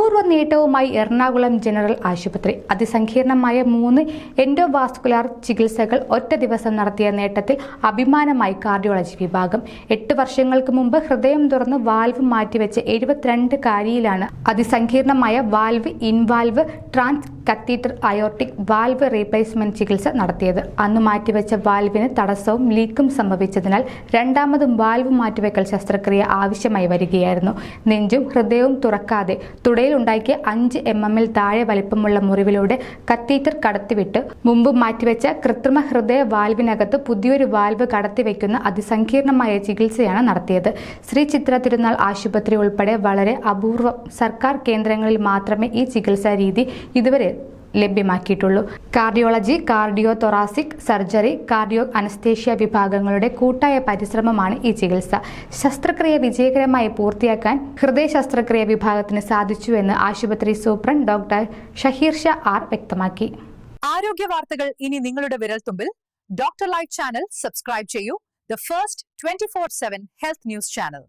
അപൂർവ നേട്ടവുമായി എറണാകുളം ജനറൽ ആശുപത്രി. അതിസങ്കീർണമായ മൂന്ന് എൻഡോവാസ്കുലാർ ചികിത്സകൾ ഒറ്റ ദിവസം നടത്തിയ നേട്ടത്തിൽ അഭിമാനമായി കാർഡിയോളജി വിഭാഗം. എട്ട് വർഷങ്ങൾക്ക് മുമ്പ് ഹൃദയം തുറന്ന് വാൽവ് മാറ്റിവെച്ച എഴുപത്തിരണ്ട് കാരിയിലാണ് അതിസങ്കീർണമായ valve in valve transcatheter aortic valve replacement ചികിത്സ നടത്തിയത്. അന്ന് മാറ്റിവെച്ച വാൽവിന് തടസ്സവും ലീക്കും സംഭവിച്ചതിനാൽ രണ്ടാമതും വാൽവ് മാറ്റിവെക്കൽ ശസ്ത്രക്രിയ ആവശ്യമായി വരികയായിരുന്നു. നെഞ്ചും ഹൃദയവും തുറക്കാതെ തുടയിലുണ്ടാക്കിയ അഞ്ച് എം എമ്മിൽ താഴെ വലിപ്പമുള്ള മുറിവിലൂടെ കത്തീറ്റർ കടത്തിവിട്ട് മുമ്പ് മാറ്റിവെച്ച കൃത്രിമ ഹൃദയ വാൽവിനകത്ത് പുതിയൊരു വാൽവ് കടത്തിവെക്കുന്ന അതിസങ്കീർണമായ ചികിത്സയാണ് നടത്തിയത്. ശ്രീ ചിത്ര തിരുനാൾ ആശുപത്രി ഉൾപ്പെടെ വളരെ അപൂർവം സർക്കാർ കേന്ദ്രങ്ങളിൽ മാത്രമേ ഈ ചികിത്സാ രീതി ഇതുവരെ ലഭ്യമാക്കിയിട്ടുള്ളൂ. Cardiology cardiothoracic surgery cardio anaesthesia വിഭാഗങ്ങളുടെ കൂട്ടായ പരിശ്രമമാണ് ഈ ചികിത്സ. ശസ്ത്രക്രിയ വിജയകരമായി പൂർത്തിയാക്കാൻ ഹൃദയ ശസ്ത്രക്രിയ വിഭാഗത്തിന് സാധിച്ചുവെന്ന് ആശുപത്രി superintendent doctor Shaheer Shah R വ്യക്തമാക്കി. ആരോഗ്യ വാർത്തകൾ ഇനി നിങ്ങളുടെ വിരൽത്തുമ്പിൽ. ഡോക്ടർ ലൈഫ് ചാനൽ സബ്സ്ക്രൈബ് ചെയ്യൂ. The first twenty four seven health news channel.